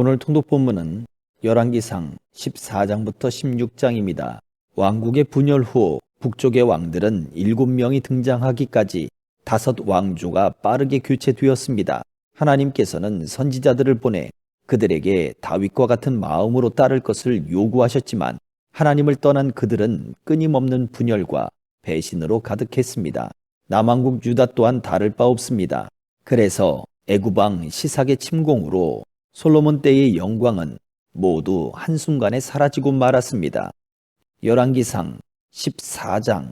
오늘 통독 본문은 열왕기상 14장부터 16장입니다. 왕국의 분열 후 북쪽의 왕들은 7명이 등장하기까지 다섯 왕조가 빠르게 교체되었습니다. 하나님께서는 선지자들을 보내 그들에게 다윗과 같은 마음으로 따를 것을 요구하셨지만 하나님을 떠난 그들은 끊임없는 분열과 배신으로 가득했습니다. 남왕국 유다 또한 다를 바 없습니다. 그래서 애구방 시삭의 침공으로 솔로몬 때의 영광은 모두 한순간에 사라지고 말았습니다. 열왕기상 14장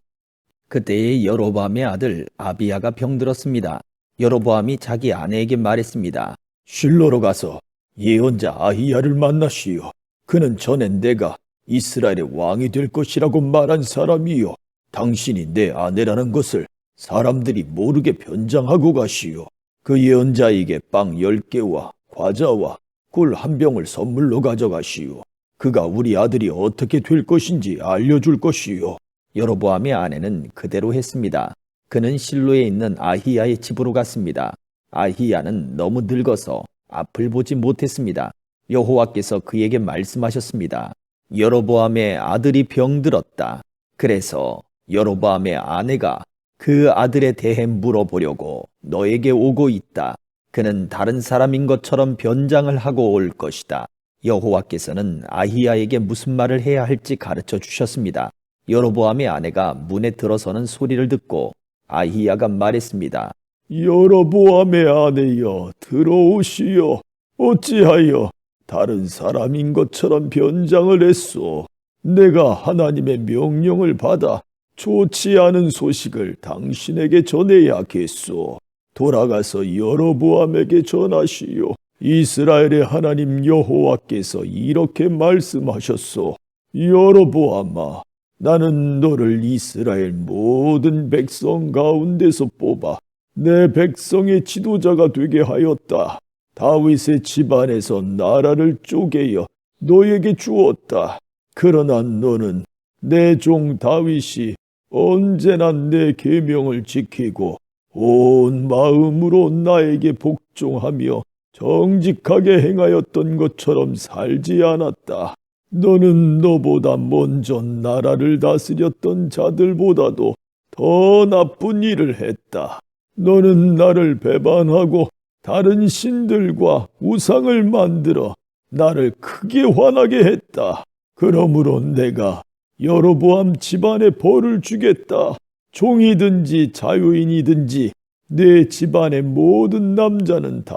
그때의 여로보암의 아들 아비야가 병들었습니다. 여로보암이 자기 아내에게 말했습니다. 실로로 가서 예언자 아히야를 만나시오. 그는 전엔 내가 이스라엘의 왕이 될 것이라고 말한 사람이요. 당신이 내 아내라는 것을 사람들이 모르게 변장하고 가시오. 그 예언자에게 빵 열 개와 과자와 꿀 한 병을 선물로 가져가시오. 그가 우리 아들이 어떻게 될 것인지 알려줄 것이요. 여로보암의 아내는 그대로 했습니다. 그는 실로에 있는 아히야의 집으로 갔습니다. 아히야는 너무 늙어서 앞을 보지 못했습니다. 여호와께서 그에게 말씀하셨습니다. 여로보암의 아들이 병들었다. 그래서 여로보암의 아내가 그 아들에 대해 물어보려고 너에게 오고 있다. 그는 다른 사람인 것처럼 변장을 하고 올 것이다. 여호와께서는 아히야에게 무슨 말을 해야 할지 가르쳐 주셨습니다. 여로보암의 아내가 문에 들어서는 소리를 듣고 아히야가 말했습니다. 여러보암의 아내여 들어오시오. 어찌하여 다른 사람인 것처럼 변장을 했소. 내가 하나님의 명령을 받아 좋지 않은 소식을 당신에게 전해야겠소. 돌아가서 여러보암에게 전하시오. 이스라엘의 하나님 여호와께서 이렇게 말씀하셨소. 여러보암아, 나는 너를 이스라엘 모든 백성 가운데서 뽑아 내 백성의 지도자가 되게 하였다. 다윗의 집안에서 나라를 쪼개어 너에게 주었다. 그러나 너는 내 종 다윗이 언제나 내 계명을 지키고 온 마음으로 나에게 복종하며 정직하게 행하였던 것처럼 살지 않았다. 너는 너보다 먼저 나라를 다스렸던 자들보다도 더 나쁜 일을 했다. 너는 나를 배반하고 다른 신들과 우상을 만들어 나를 크게 화나게 했다. 그러므로 내가 여로보암 집안에 벌을 주겠다. 종이든지 자유인이든지 내 집안의 모든 남자는 다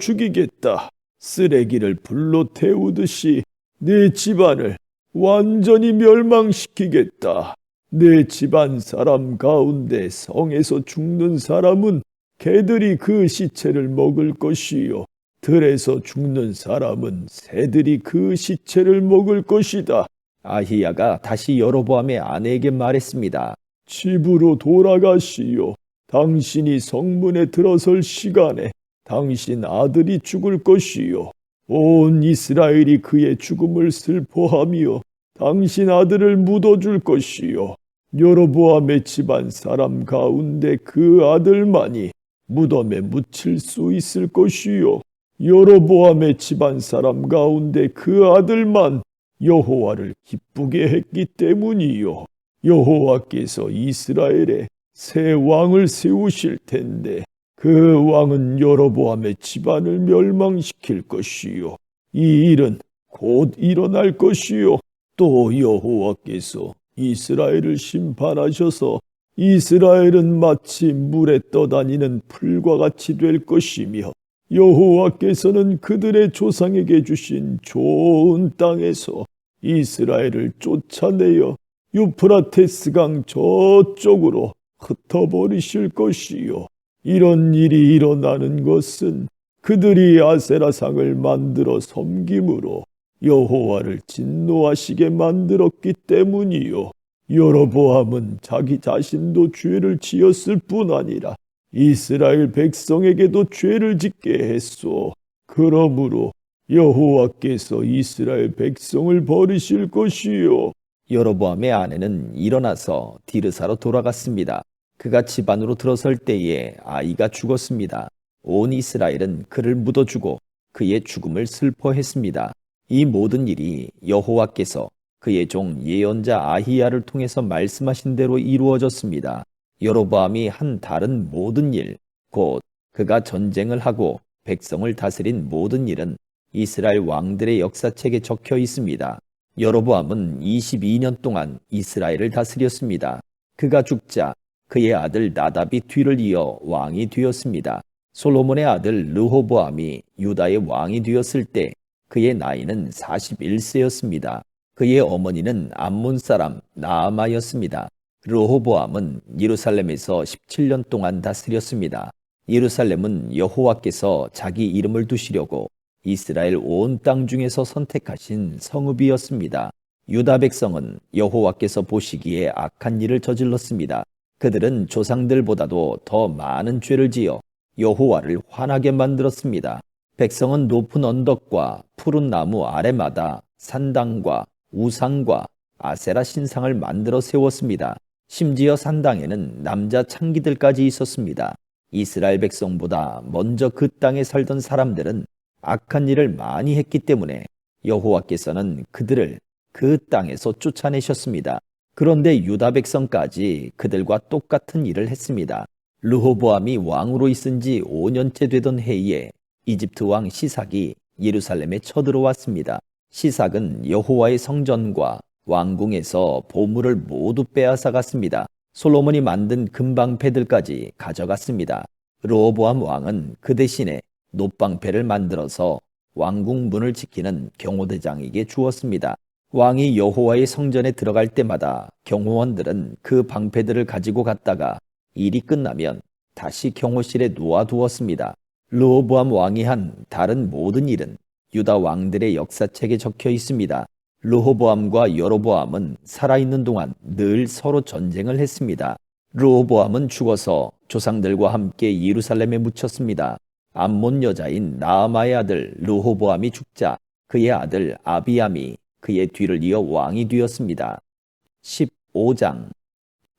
죽이겠다. 쓰레기를 불로 태우듯이 내 집안을 완전히 멸망시키겠다. 내 집안 사람 가운데 성에서 죽는 사람은 개들이 그 시체를 먹을 것이요. 들에서 죽는 사람은 새들이 그 시체를 먹을 것이다. 아히야가 다시 여로보암의 아내에게 말했습니다. 집으로 돌아가시오. 당신이 성문에 들어설 시간에 당신 아들이 죽을 것이요. 온 이스라엘이 그의 죽음을 슬퍼하며 당신 아들을 묻어줄 것이요. 여로보암의 집안 사람 가운데 그 아들만이 무덤에 묻힐 수 있을 것이요. 여로보암의 집안 사람 가운데 그 아들만 여호와를 기쁘게 했기 때문이요. 여호와께서 이스라엘에 새 왕을 세우실 텐데 그 왕은 여로보암의 집안을 멸망시킬 것이요. 이 일은 곧 일어날 것이요. 또 여호와께서 이스라엘을 심판하셔서 이스라엘은 마치 물에 떠다니는 풀과 같이 될 것이며 여호와께서는 그들의 조상에게 주신 좋은 땅에서 이스라엘을 쫓아내어 유프라테스 강 저쪽으로 흩어버리실 것이요. 이런 일이 일어나는 것은 그들이 아세라상을 만들어 섬김으로 여호와를 진노하시게 만들었기 때문이요. 여로보암은 자기 자신도 죄를 지었을 뿐 아니라 이스라엘 백성에게도 죄를 짓게 했소. 그러므로 여호와께서 이스라엘 백성을 버리실 것이요. 여로보암의 아내는 일어나서 디르사로 돌아갔습니다. 그가 집 안으로 들어설 때에 아이가 죽었습니다. 온 이스라엘은 그를 묻어주고 그의 죽음을 슬퍼했습니다. 이 모든 일이 여호와께서 그의 종 예언자 아히야를 통해서 말씀하신 대로 이루어졌습니다. 여로보암이 한 다른 모든 일, 곧 그가 전쟁을 하고 백성을 다스린 모든 일은 이스라엘 왕들의 역사책에 적혀 있습니다. 여로보암은 22년 동안 이스라엘을 다스렸습니다. 그가 죽자 그의 아들 나답이 뒤를 이어 왕이 되었습니다. 솔로몬의 아들 르호보암이 유다의 왕이 되었을 때 그의 나이는 41세였습니다. 그의 어머니는 암몬 사람 나아마였습니다. 르호보암은 예루살렘에서 17년 동안 다스렸습니다. 예루살렘은 여호와께서 자기 이름을 두시려고 이스라엘 온 땅 중에서 선택하신 성읍이었습니다. 유다 백성은 여호와께서 보시기에 악한 일을 저질렀습니다. 그들은 조상들보다도 더 많은 죄를 지어 여호와를 화나게 만들었습니다. 백성은 높은 언덕과 푸른 나무 아래마다 산당과 우상과 아세라 신상을 만들어 세웠습니다. 심지어 산당에는 남자 창기들까지 있었습니다. 이스라엘 백성보다 먼저 그 땅에 살던 사람들은 악한 일을 많이 했기 때문에 여호와께서는 그들을 그 땅에서 쫓아내셨습니다. 그런데 유다 백성까지 그들과 똑같은 일을 했습니다. 르호보암이 왕으로 있은 지 5년째 되던 해에 이집트 왕 시삭이 예루살렘에 쳐들어왔습니다. 시삭은 여호와의 성전과 왕궁에서 보물을 모두 빼앗아 갔습니다. 솔로몬이 만든 금방패들까지 가져갔습니다. 르호보암 왕은 그 대신에 노방패를 만들어서 왕궁 문을 지키는 경호대장에게 주었습니다. 왕이 여호와의 성전에 들어갈 때마다 경호원들은 그 방패들을 가지고 갔다가 일이 끝나면 다시 경호실에 놓아두었습니다. 르호보암 왕이 한 다른 모든 일은 유다 왕들의 역사책에 적혀 있습니다. 르호보암과 여로보암은 살아있는 동안 늘 서로 전쟁을 했습니다. 르호보암은 죽어서 조상들과 함께 예루살렘에 묻혔습니다. 암몬 여자인 나아마의 아들 르호보암이 죽자 그의 아들 아비암이 그의 뒤를 이어 왕이 되었습니다. 15장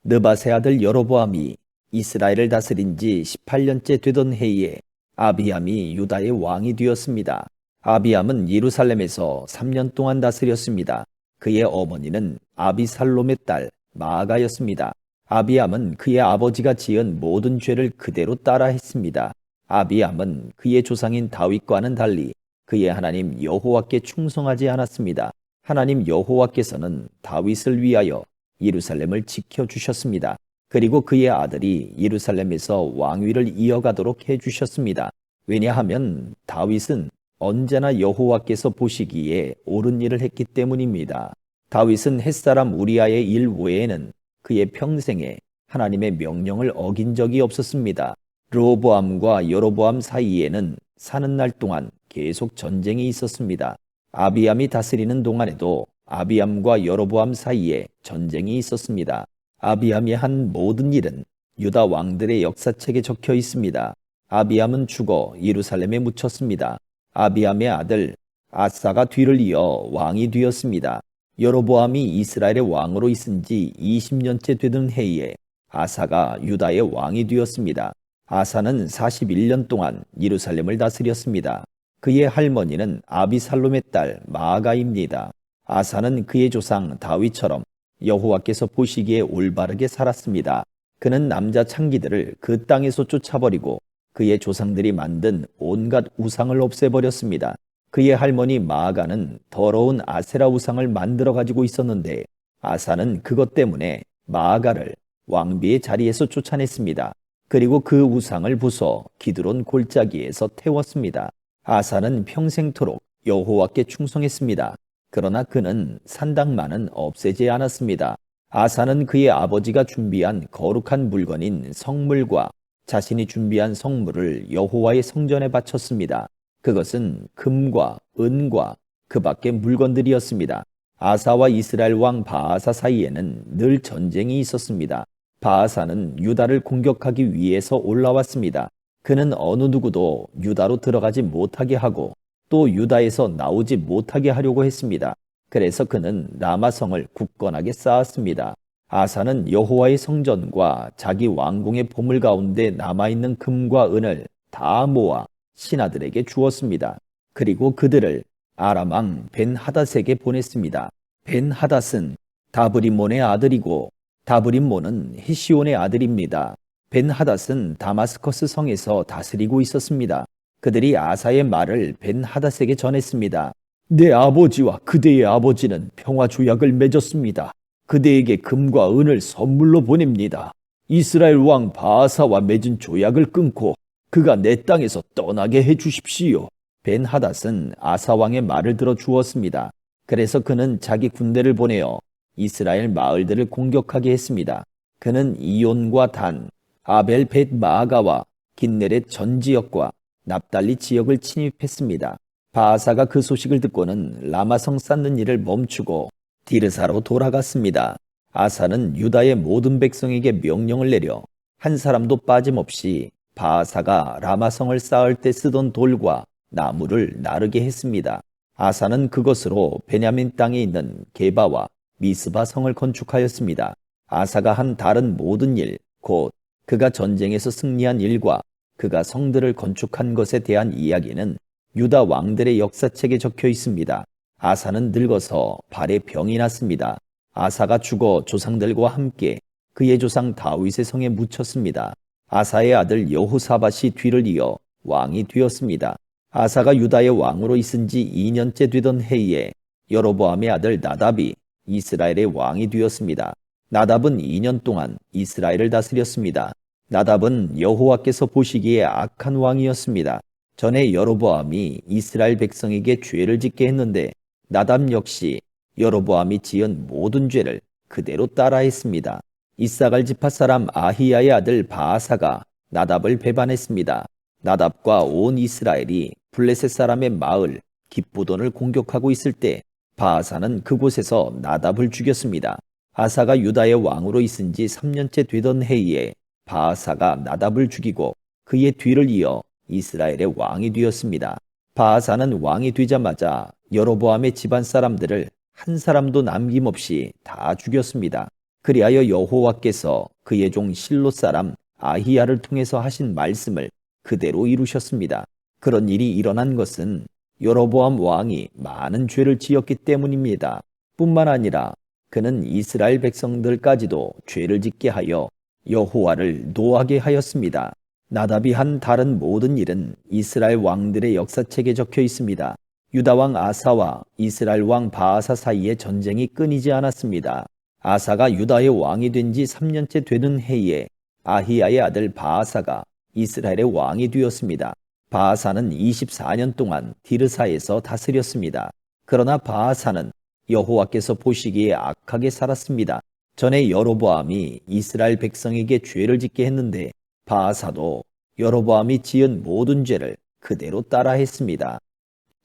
느바세 아들 여로보암이 이스라엘을 다스린 지 18년째 되던 해에 아비암이 유다의 왕이 되었습니다. 아비암은 예루살렘에서 3년 동안 다스렸습니다. 그의 어머니는 아비살롬의 딸 마아가였습니다. 아비암은 그의 아버지가 지은 모든 죄를 그대로 따라 했습니다. 아비암은 그의 조상인 다윗과는 달리 그의 하나님 여호와께 충성하지 않았습니다. 하나님 여호와께서는 다윗을 위하여 예루살렘을 지켜 주셨습니다. 그리고 그의 아들이 예루살렘에서 왕위를 이어가도록 해 주셨습니다. 왜냐하면 다윗은 언제나 여호와께서 보시기에 옳은 일을 했기 때문입니다. 다윗은 햇사람 우리아의 일 외에는 그의 평생에 하나님의 명령을 어긴 적이 없었습니다. 르호보암과 여로보암 사이에는 사는 날 동안 계속 전쟁이 있었습니다. 아비암이 다스리는 동안에도 아비암과 여로보암 사이에 전쟁이 있었습니다. 아비암이 한 모든 일은 유다 왕들의 역사책에 적혀 있습니다. 아비암은 죽어 예루살렘에 묻혔습니다. 아비암의 아들 아사가 뒤를 이어 왕이 되었습니다. 여로보암이 이스라엘의 왕으로 있은 지 20년째 되던 해에 아사가 유다의 왕이 되었습니다. 아사는 41년 동안 예루살렘을 다스렸습니다. 그의 할머니는 아비살롬의 딸 마아가입니다. 아사는 그의 조상 다윗처럼 여호와께서 보시기에 올바르게 살았습니다. 그는 남자 창기들을 그 땅에서 쫓아버리고 그의 조상들이 만든 온갖 우상을 없애버렸습니다. 그의 할머니 마아가는 더러운 아세라 우상을 만들어 가지고 있었는데 아사는 그것 때문에 마아가를 왕비의 자리에서 쫓아냈습니다. 그리고 그 우상을 부숴 기드론 골짜기에서 태웠습니다. 아사는 평생토록 여호와께 충성했습니다. 그러나 그는 산당만은 없애지 않았습니다. 아사는 그의 아버지가 준비한 거룩한 물건인 성물과 자신이 준비한 성물을 여호와의 성전에 바쳤습니다. 그것은 금과 은과 그 밖의 물건들이었습니다. 아사와 이스라엘 왕 바아사 사이에는 늘 전쟁이 있었습니다. 바아사는 유다를 공격하기 위해서 올라왔습니다. 그는 어느 누구도 유다로 들어가지 못하게 하고 또 유다에서 나오지 못하게 하려고 했습니다. 그래서 그는 라마성을 굳건하게 쌓았습니다. 아사는 여호와의 성전과 자기 왕궁의 보물 가운데 남아있는 금과 은을 다 모아 신하들에게 주었습니다. 그리고 그들을 아람왕 벤 하닷에게 보냈습니다. 벤 하닷은 다브림몬의 아들이고 다브림몬은 히시온의 아들입니다. 벤 하닷은 다마스커스 성에서 다스리고 있었습니다. 그들이 아사의 말을 벤 하닷에게 전했습니다. 내 아버지와 그대의 아버지는 평화 조약을 맺었습니다. 그대에게 금과 은을 선물로 보냅니다. 이스라엘 왕 바하사와 맺은 조약을 끊고 그가 내 땅에서 떠나게 해 주십시오. 벤 하닷은 아사 왕의 말을 들어 주었습니다. 그래서 그는 자기 군대를 보내어 이스라엘 마을들을 공격하게 했습니다. 그는 이온과 단, 아벨 벳 마아가와 긴네렛 전 지역과 납달리 지역을 침입했습니다. 바하사가 그 소식을 듣고는 라마성 쌓는 일을 멈추고 디르사로 돌아갔습니다. 아사는 유다의 모든 백성에게 명령을 내려 한 사람도 빠짐없이 바하사가 라마성을 쌓을 때 쓰던 돌과 나무를 나르게 했습니다. 아사는 그것으로 베냐민 땅에 있는 게바와 미스바 성을 건축하였습니다. 아사가 한 다른 모든 일, 곧 그가 전쟁에서 승리한 일과 그가 성들을 건축한 것에 대한 이야기는 유다 왕들의 역사책에 적혀 있습니다. 아사는 늙어서 발에 병이 났습니다. 아사가 죽어 조상들과 함께 그의 조상 다윗의 성에 묻혔습니다. 아사의 아들 여호사밧이 뒤를 이어 왕이 되었습니다. 아사가 유다의 왕으로 있은 지 2년째 되던 해에 여로보암의 아들 나답이 이스라엘의 왕이 되었습니다. 나답은 2년 동안 이스라엘을 다스렸습니다. 나답은 여호와께서 보시기에 악한 왕이었습니다. 전에 여로보암이 이스라엘 백성에게 죄를 짓게 했는데 나답 역시 여로보암이 지은 모든 죄를 그대로 따라했습니다. 이사갈 지파 사람 아히야의 아들 바아사가 나답을 배반했습니다. 나답과 온 이스라엘이 블레셋 사람의 마을 기쁘돈을 공격하고 있을 때 바아사는 그곳에서 나답을 죽였습니다. 아사가 유다의 왕으로 있은 지 3년째 되던 해에 바아사가 나답을 죽이고 그의 뒤를 이어 이스라엘의 왕이 되었습니다. 바아사는 왕이 되자마자 여로보암의 집안 사람들을 한 사람도 남김없이 다 죽였습니다. 그리하여 여호와께서 그의 종 실로 사람 아히야를 통해서 하신 말씀을 그대로 이루셨습니다. 그런 일이 일어난 것은 여로보암 왕이 많은 죄를 지었기 때문입니다. 뿐만 아니라 그는 이스라엘 백성들까지도 죄를 짓게 하여 여호와를 노하게 하였습니다. 나답이 한 다른 모든 일은 이스라엘 왕들의 역사책에 적혀 있습니다. 유다 왕 아사와 이스라엘 왕 바아사 사이의 전쟁이 끊이지 않았습니다. 아사가 유다의 왕이 된 지 3년째 되는 해에 아히야의 아들 바아사가 이스라엘의 왕이 되었습니다. 바아사는 24년 동안 디르사에서 다스렸습니다. 그러나 바아사는 여호와께서 보시기에 악하게 살았습니다. 전에 여로보암이 이스라엘 백성에게 죄를 짓게 했는데 바아사도 여로보암이 지은 모든 죄를 그대로 따라했습니다.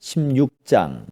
16장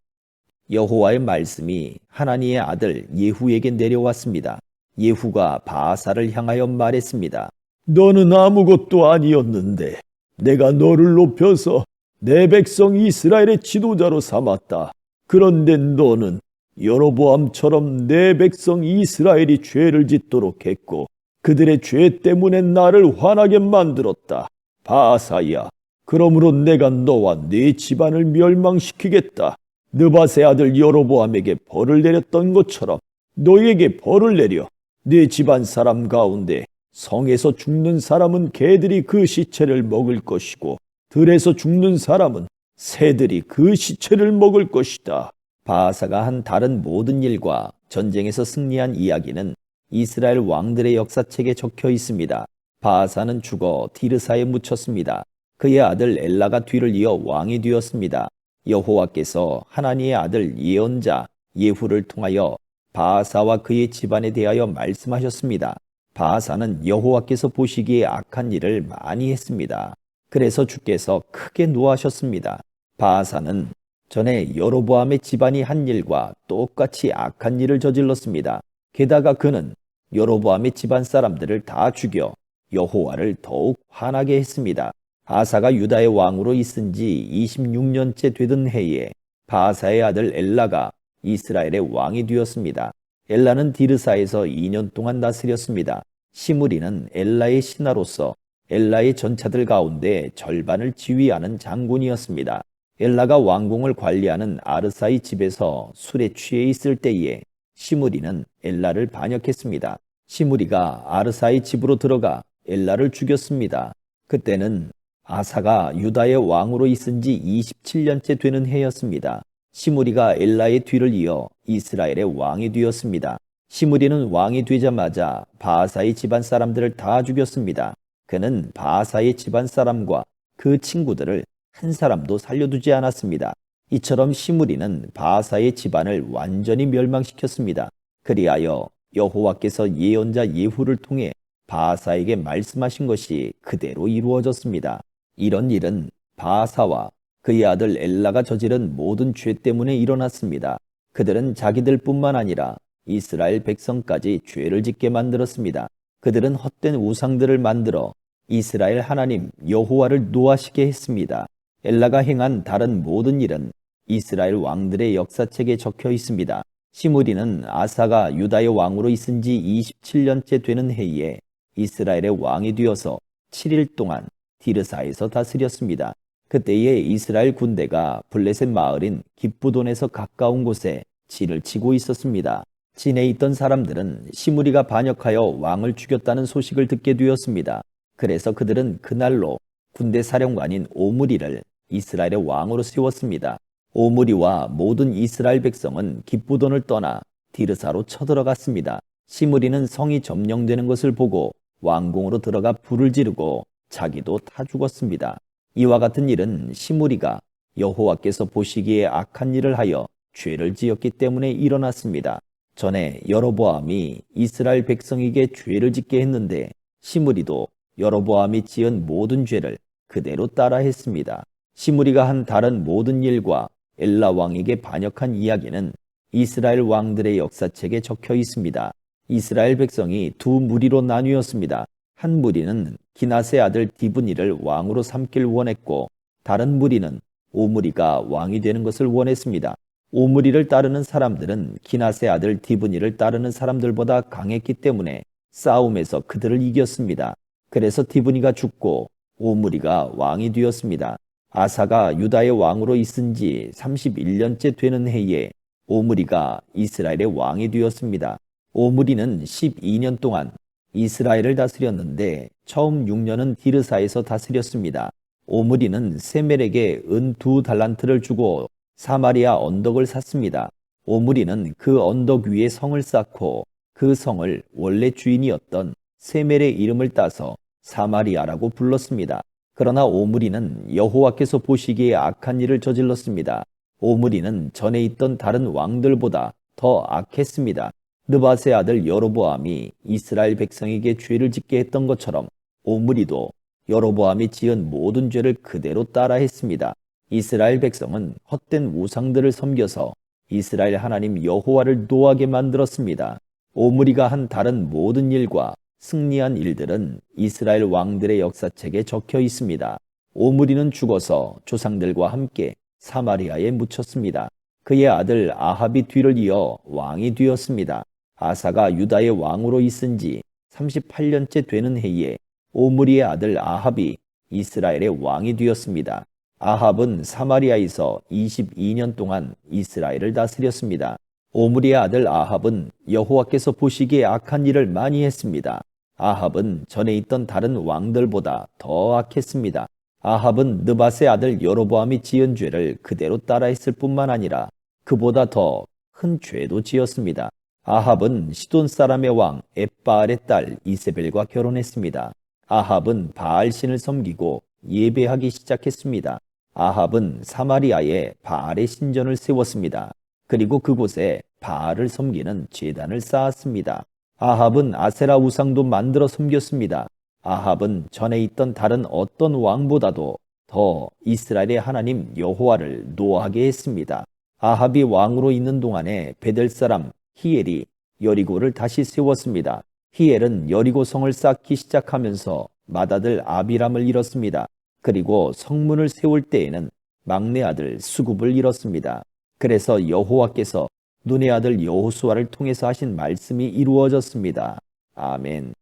여호와의 말씀이 하나니의 아들 예후에게 내려왔습니다. 예후가 바아사를 향하여 말했습니다. 너는 아무것도 아니었는데 내가 너를 높여서 내 백성 이스라엘의 지도자로 삼았다. 그런데 너는 여로보암처럼 내 백성 이스라엘이 죄를 짓도록 했고 그들의 죄 때문에 나를 화나게 만들었다. 바사야, 그러므로 내가 너와 네 집안을 멸망시키겠다. 느바세 아들 여로보암에게 벌을 내렸던 것처럼 너에게 벌을 내려 네 집안 사람 가운데 성에서 죽는 사람은 개들이 그 시체를 먹을 것이고 들에서 죽는 사람은 새들이 그 시체를 먹을 것이다. 바하사가 한 다른 모든 일과 전쟁에서 승리한 이야기는 이스라엘 왕들의 역사책에 적혀 있습니다. 바하사는 죽어 디르사에 묻혔습니다. 그의 아들 엘라가 뒤를 이어 왕이 되었습니다. 여호와께서 하나니의 아들 예언자 예후를 통하여 바하사와 그의 집안에 대하여 말씀하셨습니다. 바하사는 여호와께서 보시기에 악한 일을 많이 했습니다. 그래서 주께서 크게 노하셨습니다. 바하사는 전에 여로보암의 집안이 한 일과 똑같이 악한 일을 저질렀습니다. 게다가 그는 여로보암의 집안 사람들을 다 죽여 여호와를 더욱 화나게 했습니다. 아사가 유다의 왕으로 있은 지 26년째 되던 해에 바사의 아들 엘라가 이스라엘의 왕이 되었습니다. 엘라는 디르사에서 2년 동안 다스렸습니다. 시므리는 엘라의 신하로서 엘라의 전차들 가운데 절반을 지휘하는 장군이었습니다. 엘라가 왕궁을 관리하는 아르사의 집에서 술에 취해 있을 때에 시므리는 엘라를 반역했습니다. 시므리가 아르사의 집으로 들어가 엘라를 죽였습니다. 그때는 아사가 유다의 왕으로 있은 지 27년째 되는 해였습니다. 시므리가 엘라의 뒤를 이어 이스라엘의 왕이 되었습니다. 시므리는 왕이 되자마자 바하사의 집안 사람들을 다 죽였습니다. 그는 바하사의 집안 사람과 그 친구들을 한 사람도 살려두지 않았습니다. 이처럼 시므리는 바하사의 집안을 완전히 멸망시켰습니다. 그리하여 여호와께서 예언자 예후를 통해 바하사에게 말씀하신 것이 그대로 이루어졌습니다. 이런 일은 바하사와 그의 아들 엘라가 저지른 모든 죄 때문에 일어났습니다. 그들은 자기들 뿐만 아니라 이스라엘 백성까지 죄를 짓게 만들었습니다. 그들은 헛된 우상들을 만들어 이스라엘 하나님 여호와를 노하시게 했습니다. 엘라가 행한 다른 모든 일은 이스라엘 왕들의 역사책에 적혀 있습니다. 시므리는 아사가 유다의 왕으로 있은 지 27년째 되는 해에 이스라엘의 왕이 되어서 7일 동안 디르사에서 다스렸습니다. 그때에 이스라엘 군대가 블레셋 마을인 기쁘돈에서 가까운 곳에 진을 치고 있었습니다. 진에 있던 사람들은 시므리가 반역하여 왕을 죽였다는 소식을 듣게 되었습니다. 그래서 그들은 그날로 군대 사령관인 오므리를 이스라엘의 왕으로 세웠습니다. 오므리와 모든 이스라엘 백성은 기쁘돈을 떠나 디르사로 쳐들어갔습니다. 시므리는 성이 점령되는 것을 보고 왕궁으로 들어가 불을 지르고 자기도 타 죽었습니다. 이와 같은 일은 시므리가 여호와께서 보시기에 악한 일을 하여 죄를 지었기 때문에 일어났습니다. 전에 여로보암이 이스라엘 백성에게 죄를 짓게 했는데 시므리도 여로보암이 지은 모든 죄를 그대로 따라 했습니다. 시므리가 한 다른 모든 일과 엘라 왕에게 반역한 이야기는 이스라엘 왕들의 역사책에 적혀 있습니다. 이스라엘 백성이 두 무리로 나뉘었습니다. 한 무리는 기나세 아들 디브니를 왕으로 삼길 원했고 다른 무리는 오므리가 왕이 되는 것을 원했습니다. 오므리를 따르는 사람들은 기나세 아들 디브니를 따르는 사람들보다 강했기 때문에 싸움에서 그들을 이겼습니다. 그래서 디브니가 죽고 오므리가 왕이 되었습니다. 아사가 유다의 왕으로 있은 지 31년째 되는 해에 오므리가 이스라엘의 왕이 되었습니다. 오므리는 12년 동안 이스라엘을 다스렸는데 처음 6년은 디르사에서 다스렸습니다. 오므리는 세멜에게 은 두 달란트를 주고 사마리아 언덕을 샀습니다. 오므리는 그 언덕 위에 성을 쌓고 그 성을 원래 주인이었던 세멜의 이름을 따서 사마리아라고 불렀습니다. 그러나 오므리는 여호와께서 보시기에 악한 일을 저질렀습니다. 오므리는 전에 있던 다른 왕들보다 더 악했습니다. 느바세 아들 여로보암이 이스라엘 백성에게 죄를 짓게 했던 것처럼 오므리도 여로보암이 지은 모든 죄를 그대로 따라 했습니다. 이스라엘 백성은 헛된 우상들을 섬겨서 이스라엘 하나님 여호와를 노하게 만들었습니다. 오므리가 한 다른 모든 일과 승리한 일들은 이스라엘 왕들의 역사책에 적혀 있습니다. 오므리는 죽어서 조상들과 함께 사마리아에 묻혔습니다. 그의 아들 아합이 뒤를 이어 왕이 되었습니다. 아사가 유다의 왕으로 있은 지 38년째 되는 해에 오므리의 아들 아합이 이스라엘의 왕이 되었습니다. 아합은 사마리아에서 22년 동안 이스라엘을 다스렸습니다. 오므리의 아들 아합은 여호와께서 보시기에 악한 일을 많이 했습니다. 아합은 전에 있던 다른 왕들보다 더 악했습니다. 아합은 느바세 아들 여로보암이 지은 죄를 그대로 따라했을 뿐만 아니라 그보다 더 큰 죄도 지었습니다. 아합은 시돈 사람의 왕 엣바알의 딸 이세벨과 결혼했습니다. 아합은 바알 신을 섬기고 예배하기 시작했습니다. 아합은 사마리아에 바알의 신전을 세웠습니다. 그리고 그곳에 바알을 섬기는 제단을 쌓았습니다. 아합은 아세라 우상도 만들어 섬겼습니다. 아합은 전에 있던 다른 어떤 왕보다도 더 이스라엘의 하나님 여호와를 노하게 했습니다. 아합이 왕으로 있는 동안에 베델 사람 히엘이 여리고를 다시 세웠습니다. 히엘은 여리고 성을 쌓기 시작하면서 맏아들 아비람을 잃었습니다. 그리고 성문을 세울 때에는 막내 아들 수굽을 잃었습니다. 그래서 여호와께서 눈의 아들 여호수아를 통해서 하신 말씀이 이루어졌습니다. 아멘.